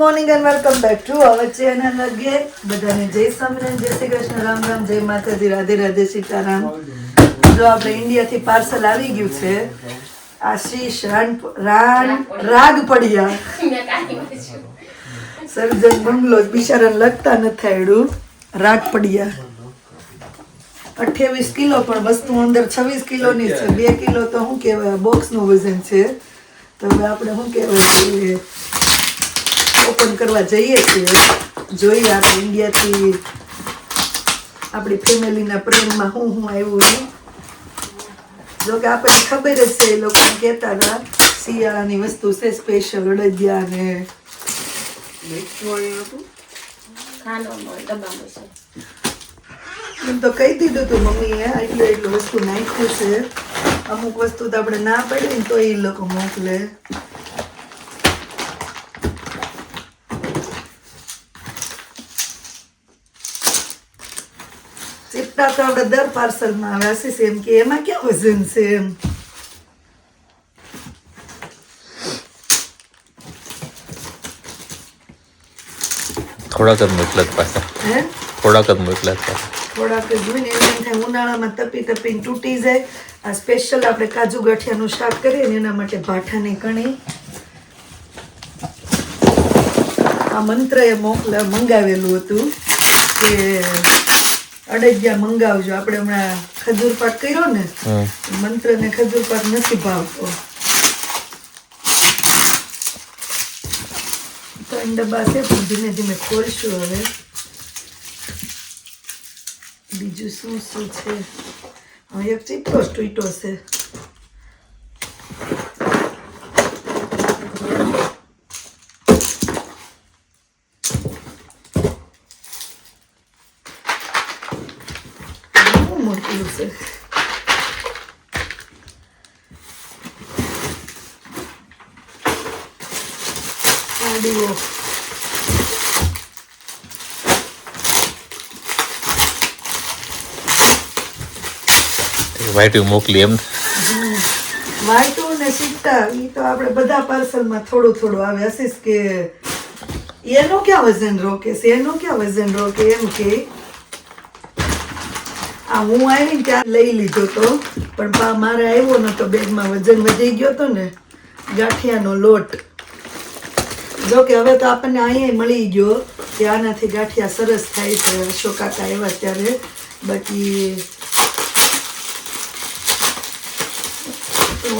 Morning and welcome back to our channel again. બધાને જય સ્વામિનારાયણ જય શ્રી કૃષ્ણ રામ રામ જય માતાજી રાધે રાધે સીતારામ. જો આપણે ઇન્ડિયાથી પાર્સલ આવી ગયું છે આશીષ રાન રાણ રાગ પડ્યા. સર્જન બંગલો બિચારાને લગતા નથી આવડ્યું રાગ પડ્યા. અઠ્યાવીસ કિલો પણ વસ્તુ અંદર છવ્વીસ કિલોની છે. બે કિલો તો શું કહેવાય? બોક્સનું વજન છે. તો હવે આપણે શું કહેવાય ઓપન કરવા જઈએ છીએ. જોઈએ આપણે ઇન્ડિયાથી આપણી ફેમિલીના પ્રેમમાં હું હું આવ્યું નહીં જો કે આપણને ખબર જ છે એ લોકો કહેતા હતા શિયાળાની વસ્તુ છે સ્પેશિયલ અડદિયા ને એમ તો કહી દીધું તું મમ્મીએ એટલું એટલું વસ્તુ નાખ્યું છે. અમુક વસ્તુ તો આપણે ના પડે ને તો એ લોકો મોકલે. તો આપણે દર પાર્સલમાં આવ્યા છે એમ કે એમાં ક્યાં વજન છે એમ થોડાક જ મોકલા જ પાછા હે થોડાક જ મોકલા જ પાછા થોડાક જોઈને એમ થાય ઉનાળામાં તપી તપીને તૂટી જાય આ સ્પેશિયલ આપણે કાજુ ગાંઠિયાનું શાક કરીએ ને એના માટે ભાઠાની કણી આ મંત્ર એ મોકલા મંગાવેલું હતું કે અડદિયા મંગાવજો. આપણે હમણાં ખજૂર પાક કર્યો ને મંત્ર ને ખજૂર પાક નથી ભાવતો. ત્રણ ડબ્બા છે પણ ધીમે ધીમે ખોલશું હવે. બીજું શું શું છે? હવે એક ચીટો સ્ટૂટો છે. મોટું છે આડીઓ વાઈટ મોકલી એમ. વાઇટું ને સિક્કા એ તો આપણે બધા પાર્સલમાં થોડું થોડું આવે. આશીષ કે એનો ક્યાં વજન રોકે છે? એનો ક્યાં વજન રોકે? એમ કે આ હું આવી ત્યાં લઈ લીધો તો, પણ પા મારે આવ્યો નતો બેગમાં, વજન વધી ગયો હતો ને, ગાંઠિયાનો લોટ. જો કે હવે તો આપણને અહીંયા મળી ગયો કે આનાથી ગાંઠિયા સરસ થાય છે. અશોકાકા આવ્યા ત્યારે, બાકી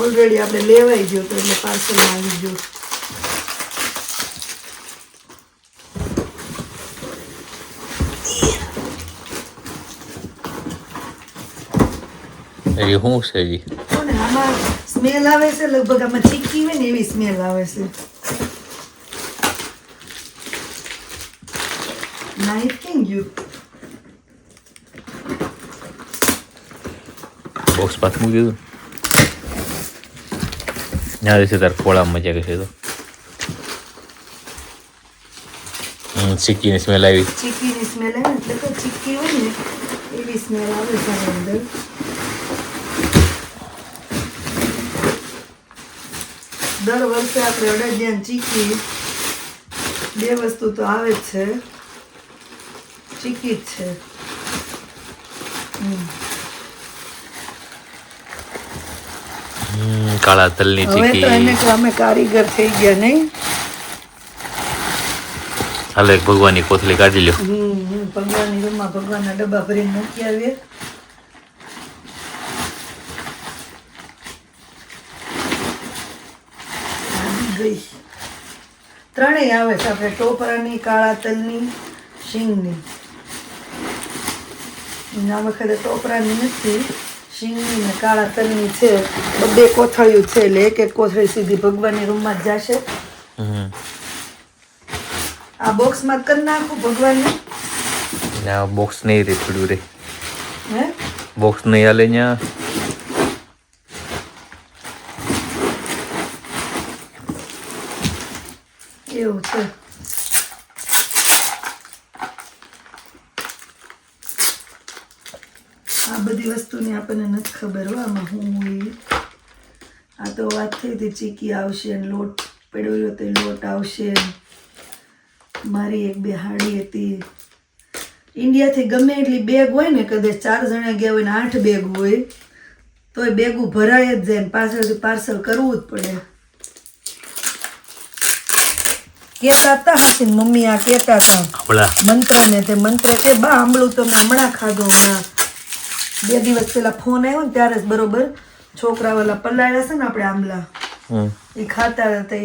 ઓલરેડી આપણે લેવાઈ ગયો તો એટલે પાર્સલ આવી ગયું. એ શું છે જી કોને? આમાં સ્મેલ આવે છે લગભગ આમાં ચીકી હોય ને એવી સ્મેલ આવે છે. નાઇફ કેમ ગયું? બોક્સ પાછું મૂકી દીધું? ના છે તાર ખોળામાં મજા કરશે તો. સ્મેલ આવી. ચીકીની સ્મેલ આવે એટલે તો ચીકી હોય ને એવી સ્મેલ આવે છે અંદર. દર વર્ષે આપણે અડદિયાની ચીકી બે વસ્તુ તો આવે જ છે. ચીકી જ છે. કાળા તલની હવે તો એને ચીકી અમે કારીગર થઈ ગયા નહીં હાલો એક ભગવાનની કોથળી કાઢી લ્યો. ભગવાનની રૂમમાં ભગવાનના ડબ્બા ભરીને મૂકી આવીએ. આવી ત્રણેય આવે છે આપણે ટોપરાની કાળા તલની શીંગની. આ વખતે ટોપરાની નથી શીંગની ને કાળા તલની છે. બે કોથળીઓ છે એટલે એક એક કોથળી સીધી ભગવાનની રૂમમાં જ જશે. આ બોક્સમાં કરી નાખું ભગવાનને. ના બોક્સ નહીં રે થોડું રે. હે? બોક્સ નહીં હાલે ત્યાં એવું છે. આ બધી વસ્તુની આપણને નથી ખબર હો, આમાં હું આ તો વાત થઈ હતી, ચીકી આવશે લોટ પડ્યો તો લોટ આવશે. મારી એક બે હાડી હતી. ઇન્ડિયાથી ગમે એટલી બેગ હોય ને, કદાચ ચાર જણા ગયા હોય ને આઠ બેગ હોય, તોય બેગું ભરાય જ જાય ને, પાછળથી પાર્સલ કરવું જ પડે. કેતા હતા હાચીન મમ્મી આ કેતા હતા મંત્ર ને તે મંત્ર કે બા આંબળું તો મેં હમણાં ખાધું હમણાં બે દિવસ પેલા ફોન આવ્યો ને ત્યારે જ બરોબર છોકરા વાલા પલાળ્યા છે ને આપણે આંબલા. એ ખાતા હતા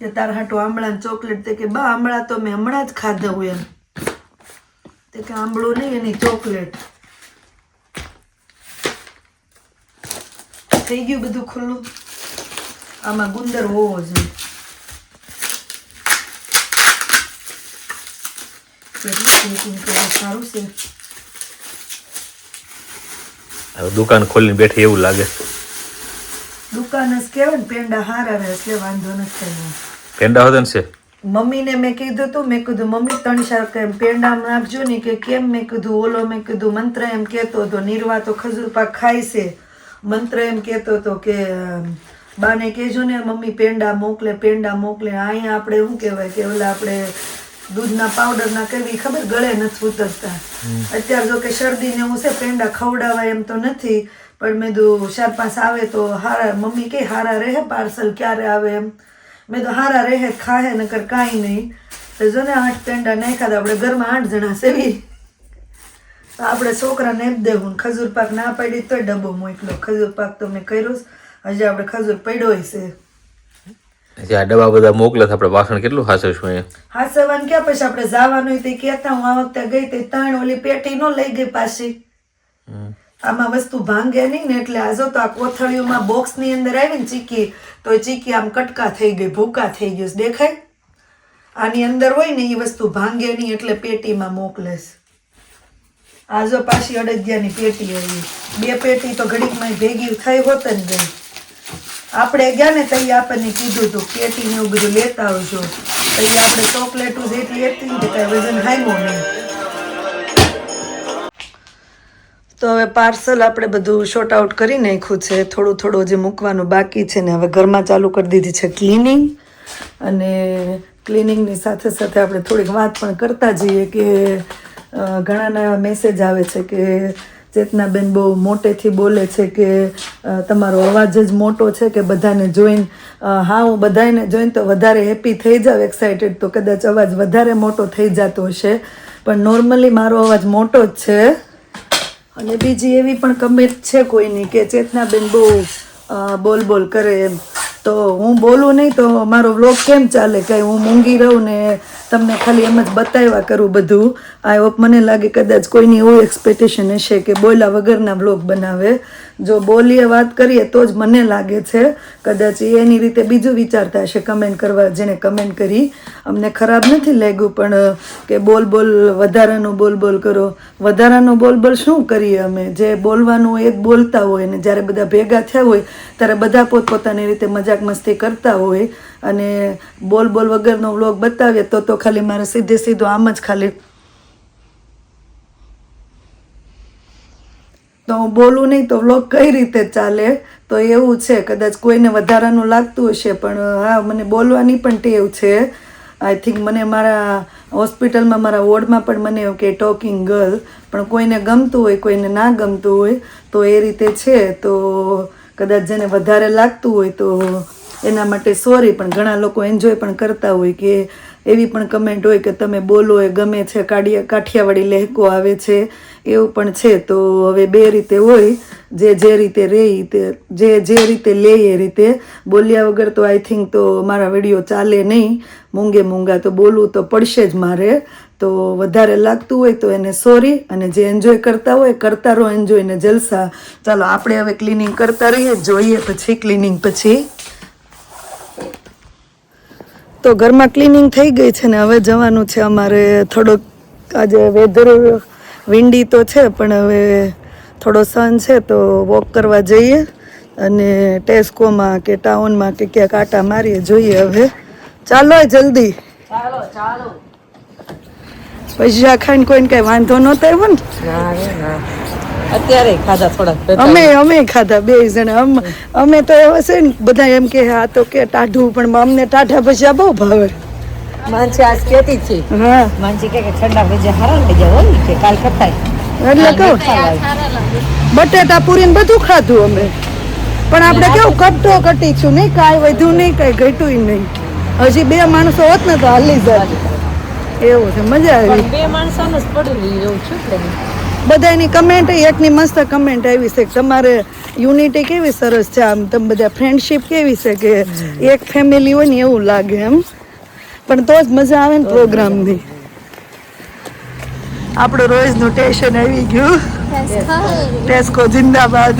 એ તાર હાટું આંબળા ચોકલેટ તે કે બા આંબળા તો મેં હમણાં જ ખાધા હોય એમ. તે કે આંબળું નહીં એની ચોકલેટ. થઈ ગયું બધું ખુલ્લું. આમાં ગુંદર હોવો જોઈએ કેટલું packing કર્યું, સારું છે દુકાન ખોલીને બેઠી એવું લાગે. દુકાન જ કહેવાય ને પેંડા હારા રહે એટલે વાંધો નથી પેંડા હોતા છે? મમ્મીને મેં કીધું તું મેં કીધું મમ્મી ત્રણ ચાર કેમ પેંડા નાખજો ને કે કેમ? મેં કીધું ઓલો મેં કીધું મંત્ર એમ કહેતો હતો નિર્વા તો ખજૂર પાક ખાય છે. મંત્ર એમ કહેતો હતો કે બાને કહેજો ને મમ્મી પેંડા મોકલે પેંડા મોકલે. અહીંયા આપણે શું કહેવાય કે ઓલા આપણે દૂધના પાવડરના કેવી ખબર ગળે નથી ઉતરતા. અત્યારે જો કે શરદી ને હું છે પેંડા ખવડાવા એમ તો નથી પણ મેં કીધું ચાર પાંચ આવે તો હારા મમ્મી કે હારા રહે પાર્સલ ક્યારે આવે એમ. મેં તો હારા રહે ખાહે નકર કાંઈ નહીં. તો જો ને આઠ પેંડા નાખ્યા તો આપણે ઘરમાં આઠ જણા સેવી. તો આપણે છોકરાને એમ દેવું ખજૂર પાક ના પડી તોય ડબ્બો મોકલો. ખજૂર પાક તો મેં કર્યો. હજી આપણે ખજૂર પડ્યો છે. જે આ ડબ્બા બધા મોકલે છે આપણે વાસણ કેટલું હાસવીશું અહીંયા? હા સવાન ક્યાં? પછી આપણે જવાનું હોય તે કહેતા હું આ વખતે ગઈ તે ત્રણ ઓલી પેટી નો લઈ ગઈ પાછી. આમાં વસ્તુ ભાંગે નહીં ને એટલે આજો તો આ કોથળીઓમાં બોક્સની અંદર આવી ને ચીકી તો એ ચીકી આમ કટકા થઈ ગઈ ભૂકા થઈ ગયું દેખાય? આની અંદર હોય ને એ વસ્તુ ભાંગે નહીં એટલે પેટીમાં મોકલેશ આજો પાછી અડદિયાની પેટી આવી. બે પેટી તો ઘડીકમાં ભેગી થઈ હોત ને ગઈ. આપણે ગયા ને તઈ આપણને કીધું હતું પેટી ને એવું બધું લેતા આવજો. તઈ આપણે ચોકલેટો જેટલી હતી ને કાંઈ વજન હાઈમો નહીં. તો હવે પાર્સલ આપણે બધું શોર્ટ આઉટ કરી નાખ્યું છે. થોડું થોડું જે મૂકવાનું બાકી છે ને હવે ઘરમાં ચાલુ કરી દીધી છે ક્લિનિંગ અને ક્લિનિંગની સાથે સાથે આપણે થોડીક વાત પણ કરતા જઈએ કે ઘણાના એવા મેસેજ આવે છે કે ચેતનાબેન બહુ મોટેથી બોલે છે કે તમારો અવાજ જ મોટો છે કે બધાને જોઈન હા, હું બધાને જોઈન તો વધારે હેપી થઈ જાવ એક્સાઇટેડ તો કદાચ અવાજ વધારે મોટો થઈ જતો હશે. પણ નોર્મલી મારો અવાજ મોટો જ છે. અને બીજી એવી પણ કમેન્ટ છે કોઈની કે ચેતનાબેન બહુ બોલ બોલ કરે એમ. તો હું બોલું નહીં તો મારો વ્લોગ કેમ ચાલે? કે હું મૂંગી રહું ને તમને ખાલી એમ જ બતાવ્યા કરું બધું. આઈ હોપ મને લાગે કદાચ કોઈની એવું એક્સપેક્ટેશન હશે કે બોલ્યા વગરના વ્લોગ બનાવે. જો બોલીએ વાત કરીએ તો જ મને લાગે છે. કદાચ એની રીતે બીજું વિચારતા હશે કમેન્ટ કરવા જેને કમેન્ટ કરી. અમને ખરાબ નથી લાગ્યું, પણ, કે બોલ બોલ વધારાનો બોલ બોલ કરો. વધારાનો બોલ બોલ શું કરીએ અમે? જે બોલવાનું હોય એ બોલતા હોય ને જ્યારે બધા ભેગા થયા હોય, ત્યારે બધા પોતપોતાની રીતે મજાક મસ્તી કરતા હોય અને બોલ બોલ વગરનો વ્લોગ બતાવીએ તો તો ખાલી મારે સીધે સીધો આમ જ ખાલી. તો હું બોલું નહીં તો વ્લોગ કઈ રીતે ચાલે? તો એવું છે, કદાચ કોઈને વધારાનું લાગતું હશે, પણ, હા, મને બોલવાની પણ ટેવ છે. આઈ થિંક મને મારા હોસ્પિટલમાં, મારા વોર્ડમાં પણ મને એવું કે ટોકિંગ ગર્લ પણ કોઈને ગમતું હોય, કોઈને ના ગમતું હોય, તો એ રીતે છે. તો કદાચ જેને વધારે લાગતું હોય, તો એના માટે સોરી પણ ઘણા લોકો એન્જોય પણ કરતા હોય કે એવી પણ કમેન્ટ હોય કે તમે બોલો એ ગમે છે, કાઢિયા કાઠિયાવાડી લહેકો આવે છે, એવું પણ છે. તો હવે બે રીતે હોય. જે જે રીતે રહે તે જે જે રીતે લે એ રીતે. બોલ્યા વગર તો આઈ થિંક તો મારા વીડિયો ચાલે નહીં. મૂંગે મૂંગા તો બોલવું તો પડશે જ મારે. તો વધારે લાગતું હોય તો એને સોરી અને જે એન્જોય કરતા હોય, કરતા રહો એન્જોય ને જલસા. ચાલો, આપણે હવે ક્લિનિંગ કરતા રહીએ. જોઈએ પછી ક્લિનિંગ પછી. તો ઘરમાં ક્લિનિંગ થઈ ગઈ છે ને હવે જવાનું છે અમારે થોડોક આજે વેધર વિન્ડી તો છે, પણ હવે થોડો સન છે તો વોક કરવા જઈએ અને ટેસ્કોમાં કે ટાઉનમાં કે ક્યાંક આટા મારીએ, જોઈએ હવે. ચાલો જલ્દી. પૈસા ખાઈને કોઈને કઈ વાંધો નતો આવ્યો ને. અત્યારે ખાધા થોડાક અમે અમે ખાધા બે જણા. અમ- તો એવા છે ને બધા એમ કે આ તો કે ટાઢું પણ અમને ટાઢા ભજીયા બહુ ભાવે. માનસી આજ કેતી છે. હા. માનસી કે ઠંડા ભજીયા હારા લઈ જાવ હો કે કાલ કપાય એટલે કહું. બટેટા પૂરી ને બધું ખાધું અમે. પણ આપણે કેવું કટ્ટો કટી છું નહીં કાંઈ વધ્યું નહીં કાંઈ ઘટ્યું નહીં. હજી બે માણસો હોત ને તો હાલી જાય એવું છે મજા આવી. બે માણસોને જ પડ્યું એવું છું બધાની કમેન્ટ એકની મસ્ત કમેન્ટ આવી છે કે તમારે યુનિટી કેવી સરસ છે આમ તમે બધા ફ્રેન્ડશિપ કેવી છે કે એક ફેમિલી હોય ને એવું લાગે એમ. પણ તો જ મજા આવે ને પ્રોગ્રામની આપણું રોજનું ટેન્શન આવી ગયું. ટેસ્કો જિંદાબાદ.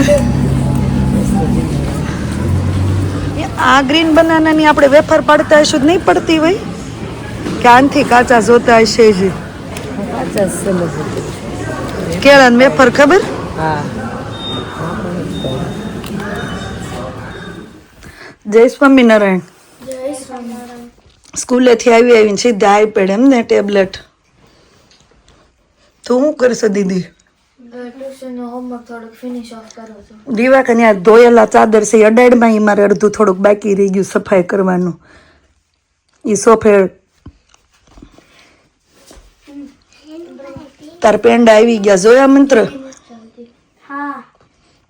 આ ગ્રીન બનાનાની આપણે વેફર પાડતા હશું જ નહીં પડતી હોય કે આનથી કાચા જોતા હશે જ. કેળા વેફર ખબર? હા. જય સ્વામિનારાયણ. સ્કૂલેથી આવી આવીને સીધા આઈપેડ એમ ને ટેબ્લેટ. તો હું કરશે દીદી? દીવા કે ત્યાં ધોયેલા ચાદર છે અડાડમાં એ મારે અડધું થોડુંક બાકી રહી ગયું સફાઈ કરવાનું. એ સોફે તાર પેંડા આવી ગયા. જોયા મંત્ર?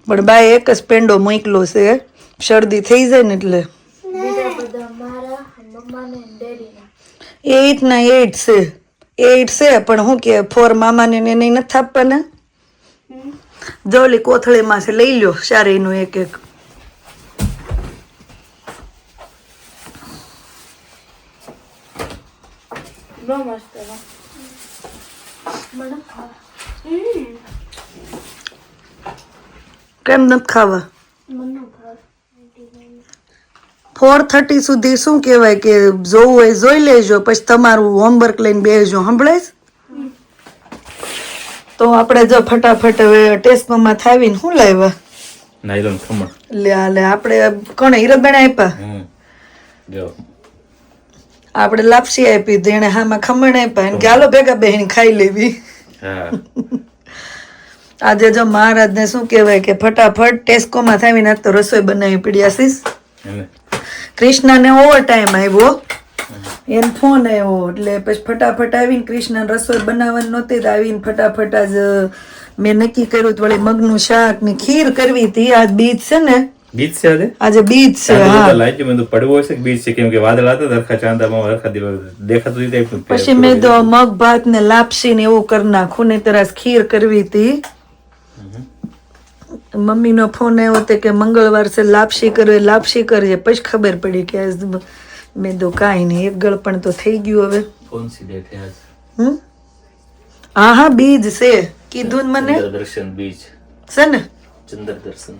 પણ બાય એક જ પેંડો મોકલો છે. શરદી થઈ જાય ને એટલે. એઇટ ના એઇટ છે. એઇટ છે પણ શું કે ફોર મામાને ને એને નથી આપવાના? જોલી કોથળીમાં છે લઈ લ્યો શારીનું એક એક. બહુ મસ્ત કેમ નથી ખાવા? ફોર થર્ટી સુધી શું કહેવાય કે જોવું હોય જોઈ લેજો પછી તમારું હોમવર્ક લઈને બેસજો સાંભળાય તો આપણે જો ફટાફટ હવે ટેસ્ટમાં થાવીને શું લાવ્યા? નાયલોન ખમણ. લે લે આપણે કોણે હીરાબેન આપ્યા જો. આપણે લાપસી આપી તો એને હામાં ખમણ આપ્યા કે હાલો ભેગા બહેન ખાઈ લેવી. આજે જો મહારાજને શું કહેવાય કે ફટાફટ ટેસ્કોમાં થાવીને આજ તો રસોઈ બનાવી પડી આશીષ કૃષ્ણને ઓવર ટાઈમ આવ્યો એન ફોન આવ્યો એટલે પછી ફટાફટ આવીને કૃષ્ણ રસોઈ બનાવવાની નહોતી તો આવીને ફટાફટ આજ મેં નક્કી કર્યું વળી મગનું શાક ને ખીર કરવી હતી. આજ બીજ છે ને બીજ છે આજે? આજે બીજ છે હા. લાઈટ મેં તો પડવો છે બીજ છે? કેમ કે વાદળ હતા હરખા ચાંદામાં દિવસ દેખાતું ઈ ટાઈપનું પછી મેં તો મગ ભાત ને લાપસી ને એવું કરી નાખું ને તરસ ખીર કરવી હતી. મમ્મીનો ફોન આવ્યો તે કે મંગળવાર છે લાપસી કરવી લાપસી કરજે. પછી ખબર પડી કે આજ મેં તો કાંઈ નહીં એક ગળ પણ તો થઈ ગયું હવે. ફોન સી ડેટ આજ. હમ? હા હા બીજ છે. કીધું મને? દર્શન બીજ. છે ને? ચંદ્ર દર્શન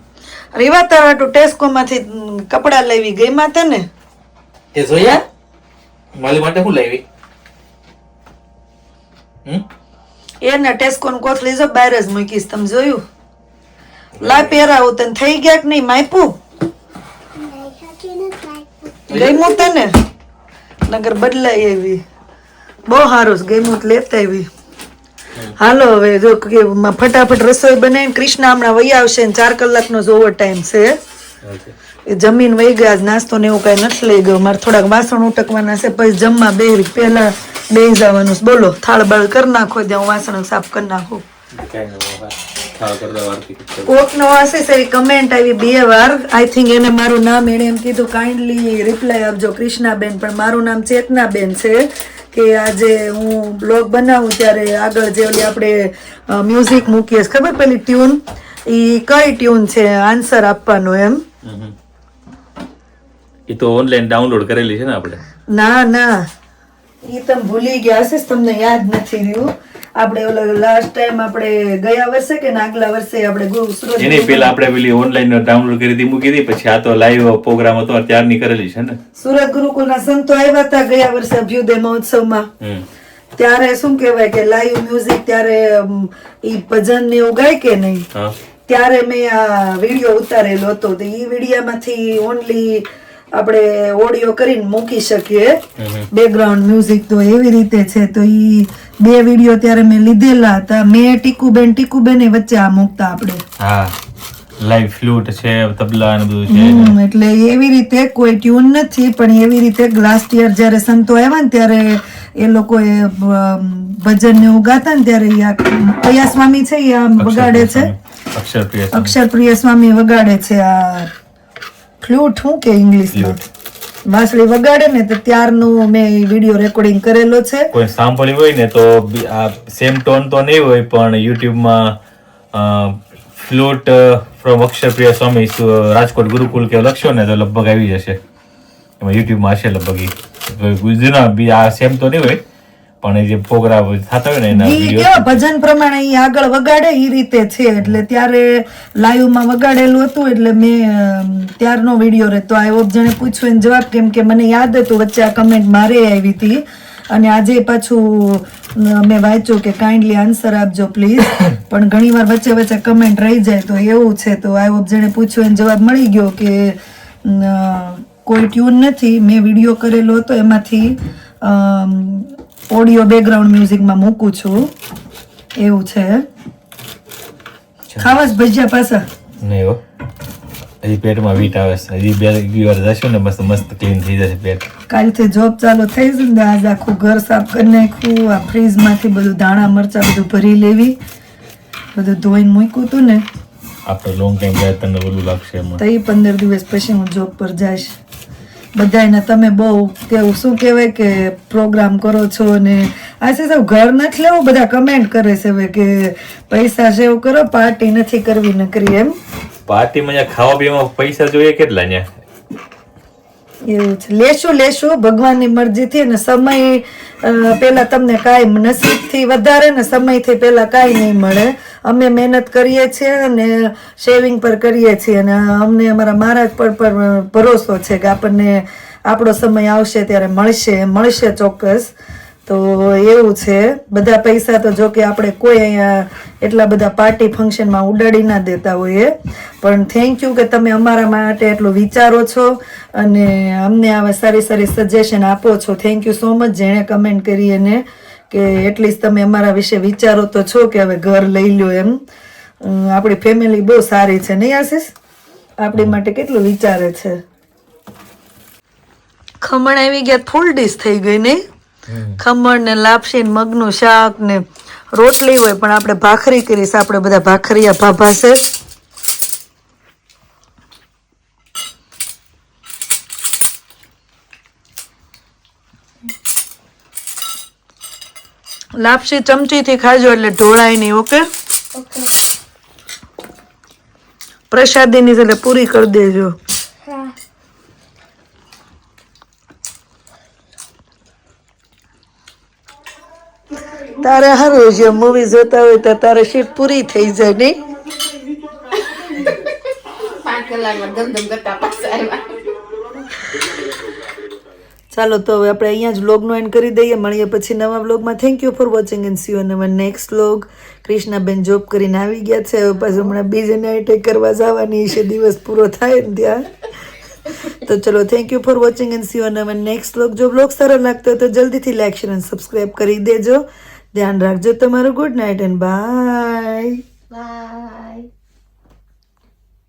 રેવા તારાટુ ટેસ્કો માંથી કપડા લેવી ગઈ માતે ને તે જોયા? મારી માટે શું લેવી? એને ટેસ્કો ની કોથળી જો બહાર જ મૂકીશ તમે જોયું? લા પહેરાવું તને. થઈ ગયા કે નહીં? માયપું? ગઈમું તને? નગર બદલાઈ એવી બહુ સારું તો લેતા આવી. હાલો હવે જો કે ફટાફટ રસોઈ બનાવીને કૃષ્ણ હમણાં વહી આવશે ને ચાર કલાકનો જ ઓવર ટાઈમ છે. એ જમીન વહી ગયા નાસ્તો ને એવું કાંઈ નથી લઈ ગયો. મારે થોડાક વાસણ ઉટકવાના છે પછી જમવા બે પહેલા બે જવાનું છે. બોલો થાળ બાળ કરી નાખો ત્યાં હું વાસણ સાફ કરી નાખું. કોકનો વાસે છે કમેન્ટ આવી બે વાર. આઈ થિંક એને મારું નામ એને એમ કીધું કાઇન્ડલી રિપ્લાય આપજો કૃષ્ણાબેન. પણ મારું નામ ચેતનાબેન છે. કે આજે હું બ્લોગ બનાવું ત્યારે આગળ જે ઓલી આપણે મ્યુઝિક મૂકીએ ખબર પેલી ટ્યુન એ કઈ ટ્યુન છે? આન્સર આપવાનો એમ. એ તો ઓનલાઈન ડાઉનલોડ કરેલી છે ને આપણે? ના ના. એ તમે ભૂલી ગયા હશે તમને યાદ નથી રહ્યું. આપણે ઓલો લાસ્ટ ટાઈમ આપણે ગયા વર્ષે કે આગલા વર્ષે આપણે ગુરુ સુરત એની પહેલા આપણે પેલી ઓનલાઈન ડાઉનલોડ કરી હતી મૂકી હતી પછી આ તો લાઈવ પ્રોગ્રામ હતો ત્યારની કરેલી છે ને? સુરત ગુરુકુલના સંતો આવ્યા હતા ગયા વર્ષે અભ્યુદય મહોત્સવમાં. ત્યારે શું કહેવાય કે લાઈવ મ્યુઝિક ત્યારે ઈ ભજન ને એવું ગાય કે નહીં? ત્યારે મેં આ વીડિયો ઉતારેલો હતો. તો ઈ વિડીયામાંથી ઓનલી આપણે ઓડિયો કરીને મૂકી શકીએ. બેકગ્રાઉન્ડ મ્યુઝિક તો એવી રીતે છે તો ઈ બે વીડિયો ત્યારે મેં લીધેલા હતા. મેં ટીકુબેન ટીકુબેન વચ્ચે આ મૂકતા આપણે. હા. લાઈવ ફ્લૂટ છે તબલા ને બધું છે. એટલે એવી રીતે કોઈ ટ્યુન નથી પણ એવી રીતે લાસ્ટ યર જ્યારે સંતો આવ્યા ને ત્યારે એ લોકોએ એ ભજન ને એવું ગાતા ને ત્યારે કયા સ્વામી છે એ આમ વગાડે છે. અક્ષર પ્રિય સ્વામી વગાડે છે આ ફ્લૂટ શું કે ઇંગ્લિશમાં વાંસળી વગાડે ને તો ત્યારનું મેં વીડિયો રેકોર્ડિંગ કરેલો છે. કોઈ સાંભળ્યું હોય ને તો આ સેમ ટોન તો નહીં હોય પણ યુટ્યુબમાં ફ્લૂટ ફ્રોમ અક્ષરપ્રિય સ્વામી રાજકોટ ગુરુકુલ કે લખશો ને તો લગભગ આવી જશે. એમાં યુટ્યુબમાં હશે લગભગ. ગુજરાત બી આ સેમ તો નહીં હોય. પણ એ જે પ્રોગ્રામ થતો હોય ને એના વીડિયો ભજન પ્રમાણે એ આગળ વગાડે એ રીતે છે. એટલે ત્યારે લાઈવમાં વગાડેલું હતું એટલે મેં ત્યારનો વીડિયો રહેતો. આવ્યો જેને પૂછ્યું એને જવાબ કેમ કે મને યાદ હતું વચ્ચે આ કમેન્ટ મારે આવી હતી. અને આજે પાછું મેં વાંચ્યું કે કાઇન્ડલી આન્સર આપજો પ્લીઝ પણ ઘણીવાર વચ્ચે વચ્ચે કમેન્ટ રહી જાય તો એવું છે. તો આઈ જેને પૂછ્યું એને જવાબ મળી ગયો કે કોઈ ટ્યુન નથી. મેં વીડિયો કરેલો હતો એમાંથી. ઓડિયો બેકગ્રાઉન્ડ મ્યુઝિકમાં મૂકું છું. એવું છે. ખાવા જ ભજીયા પાછા. નહીં હો હજી પેટમાં વીટ આવે છે. હજી બે વાર જશું ને મસ્ત મસ્ત ક્લીન થઈ જશે પેટ. કાલથી જોબ ચાલુ થઈ છે ને આજ આખું ઘર સાફ કરી નાખ્યું. આ ફ્રીજમાંથી બધું દાણા મરચા બધું ભરી લેવી. બધું ધોઈને મૂક્યું હતું ને. આપણે લોંગ ટાઈમ જાય તને બધું લાગશે એમાં. તો એ પંદર દિવસ પછી હું જોબ પર જઈશ. બધાને તમે બહુ કેવું, શું કહેવાય કે પ્રોગ્રામ કરો છો અને આ છે ઘર નથી લેવું, બધા કમેન્ટ કરે છે હવે કે પૈસા સેવ કરો પાર્ટી નથી કરવી નકરી એમ. પાર્ટીમાં મજા ખાવા પીવામાં પૈસા જોઈએ કેટલા અહીંયા? એવું છે. લેશું લેશું, ભગવાનની મરજીથી અને સમય પહેલાં તમને કાંઈ નસીબથી વધારે ને સમયથી પહેલાં કાંઈ નહીં મળે. અમે મહેનત કરીએ છીએ અને શેવિંગ પર કરીએ છીએ અને અમને અમારા મહારાજ પર પર ભરોસો છે કે આપણને આપણો સમય આવશે ત્યારે મળશે મળશે ચોક્કસ. તો એવું છે. બધા પૈસા તો જો કે આપણે કોઈ અહીંયા એટલા બધા પાર્ટી ફંક્શનમાં ઉડાડી ના દેતા હોઈએ. પણ થેન્ક યુ કે તમે અમારા માટે એટલું વિચારો છો અને અમને આવા સારી સારી સજેશન આપો છો. થેન્ક યુ સો મચ જેણે કમેન્ટ કરી એને કે એટલીસ્ટ તમે અમારા વિશે વિચારો તો છો કે હવે ઘર લઈ લો એમ. આપણી ફેમિલી બહુ સારી છે. નહીં આશીષ? આપણી માટે કેટલું વિચારે છે? ખમણ આવી ગયા ફૂલ ડીશ થઈ ગઈ નહીં ખમણ ને લાપસી ને મગનું શાક ને રોટલી હોય પણ આપણે ભાખરી કરીશ. આપણે બધા ભાખરિયા ભાભા છે. લાપસી ચમચીથી ખાજો એટલે ઢોળાય નહીં ઓકે? ઓકે. પ્રસાદીની એટલે પૂરી કરી દેજો. તારે હારું છે મૂવી જોતા હોય તો તારે શીટ પૂરી થઈ જાય નહીં? ચાલો તો હવે આપણે અહીંયા જ વ્લોગનો એન્ડ કરી દઈએ. મળીએ પછી નવા વ્લોગમાં thank you for watching and see you our next vlog Krishnaben job કરીને આવી ગયા છે. હવે પાછું હમણાં બીજે નાઇટે કરવા જવાની છે. દિવસ પૂરો થાય ને ત્યાં. તો ચલો thank you for watching and see you our next vlog જો વ્લોગ સારો લાગતો હોય તો જલ્દીથી લાઈક શેર અને સબસ્ક્રાઇબ કરી દેજો. ધ્યાન રાખજો તમારું good night and bye bye